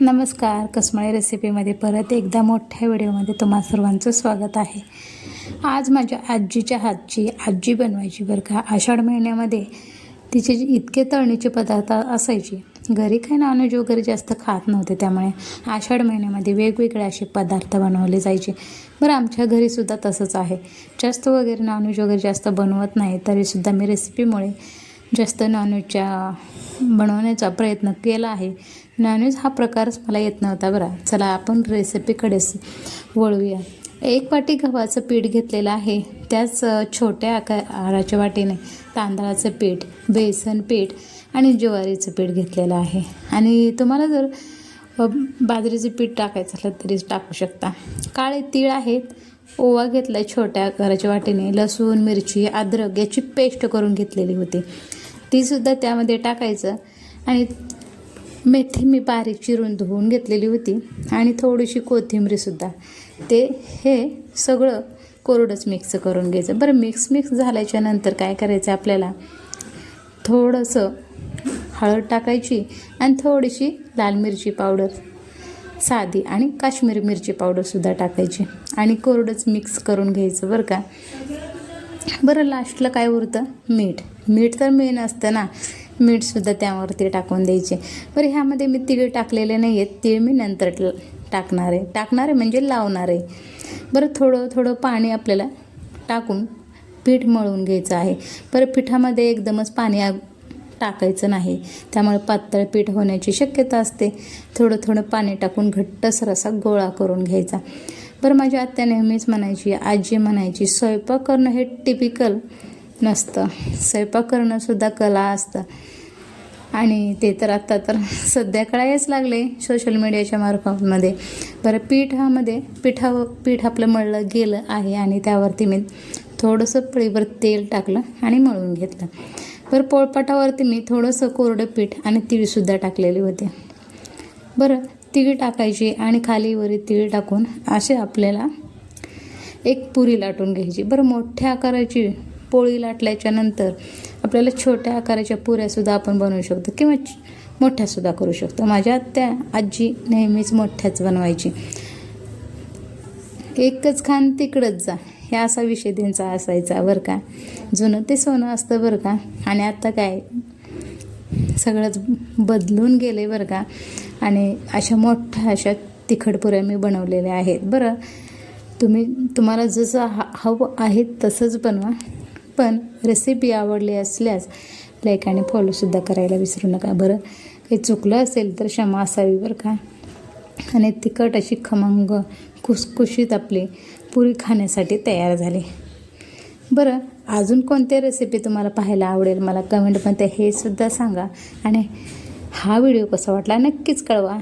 नमस्कार कसमळे रेसिपीमध्ये परत एकदा मोठ्या व्हिडिओमध्ये तुम्हा सर्वांचं स्वागत आहे. आज माझ्या आजीच्या हातची आजी बनवायची बरं का. आषाढ महिन्यामध्ये तिचे जे इतके तळणीचे पदार्थ असायचे. घरी काही नॉनव्हेज वगैरे जास्त खात नव्हते त्यामुळे आषाढ महिन्यामध्ये वेगवेगळे असे पदार्थ बनवले जायचे. बरं आमच्या घरीसुद्धा तसंच आहे. जास्त वगैरे नॉनव्हेज वगैरे जास्त बनवत नाही तरीसुद्धा मी रेसिपीमुळे जास्त नॉनव्हेजच्या बनवण्याचा प्रयत्न केला आहे. नॉनव्हेज हा प्रकारच मला येत नव्हता बरं. चला आपण रेसिपीकडेच वळूया. एक वाटी गव्हाचं पीठ घेतलेलं आहे. त्याच छोट्या आकाराच्या वाटीने तांदळाचं पीठ बेसन पीठ आणि ज्वारीचं पीठ घेतलेलं आहे. आणि तुम्हाला जर बाजरीचं पीठ टाकायचं असलं तरीच टाकू शकता. काळे तीळ आहेत. ओवा घेतला आहे छोट्या आकाराच्या वाटीने. लसूण मिरची अद्रक याची पेस्ट करून घेतलेली होती. तीसुद्धा त्यामध्ये टाकायचं. आणि मेथी मी बारीक चिरून धुवून घेतलेली होती. आणि थोडीशी कोथिंबीरसुद्धा. ते हे सगळं कोरडंच मिक्स करून घ्यायचं. बरं मिक्स मिक्स झाल्याच्यानंतर काय करायचं आपल्याला? थोडंसं हळद टाकायची आणि थोडीशी लाल मिरची पावडर साधी आणि काश्मीरी मिरची पावडरसुद्धा टाकायची. आणि कोरडंच मिक्स करून घ्यायचं बरं का? बरं लास्टला काय उरतं? मीठ. मीठ तर मेन असतं ना. मीठसुद्धा त्यावरती टाकून द्यायचे. बरं ह्यामध्ये मी तिळ टाकलेले नाही आहेत तीळ मी नंतर ट- टाकणार आहे. टाकणार आहे म्हणजे लावणार आहे. बरं थोडं थोडं पाणी आपल्याला टाकून पीठ मळून घ्यायचं आहे. बरं पिठामध्ये एकदमच पाणी टाकायचं नाही. त्यामुळे पातळ पीठ होण्याची शक्यता असते. थोडं थोडं पाणी टाकून घट्टसर असा गोळा करून घ्यायचा. बरं माझी आत्या नेहमीच म्हणायची आजी म्हणायची स्वयंपाक करणं हे टिपिकल नसतं. स्वयंपाक करणंसुद्धा कला असतं. आणि ते तर आत्ता तर सध्या कळायच लागले सोशल मीडियाच्या मार्फतमध्ये. बरं पीठामध्ये पिठावर पीठ आपलं मळलं गेलं आहे आणि त्यावरती मी थोडंसं पळीवर तेल टाकलं आणि मळून घेतलं. बरं पोळपाटावरती मी थोडंसं कोरडं पीठ आणि तिळसुद्धा टाकलेली होते. बरं तिळ टाकायची आणि खालीवरी तिळ टाकून असे आपल्याला एक पुरी लाटून घ्यायची. बरं मोठ्या आकाराची पोळी लाटल्याच्या नंतर आपल्याला छोट्या आकाराच्या पुऱ्यासुद्धा आपण बनवू शकतो किंवा मोठ्यासुद्धा करू शकतो. माझ्या त्या आजी नेहमीच मोठ्याच बनवायची. एकच खान तिकडंच जा. हे असा विषय त्यांचा असायचा बरं का. जुनं ते सोनं असतं बरं का. आणि आता काय? सगळंच बदलून गेले बरं का. आणि अशा मोठ्या अशा तिखट पुऱ्या मी बनवलेल्या आहेत. बरं तुम्ही तुम्हाला जसं हा हवं आहे तसंच बनवा. पण रेसिपी आवडली असल्यास लाईक आणि फॉलोसुद्धा करायला विसरू नका. बरं? काही चुकलं असेल तर क्षमा असावी बरं का? आणि तिखट अशी खमंग खुसखुशीत आपली पुरी खाण्यासाठी तयार झाली. बरं अजून कोणत्या रेसिपी तुम्हाला पाहायला आवडेल? मला कमेंटमध्ये हे सुद्धा सांगा. आणि हा व्हिडिओ कसा वाटला नक्कीच कळवा.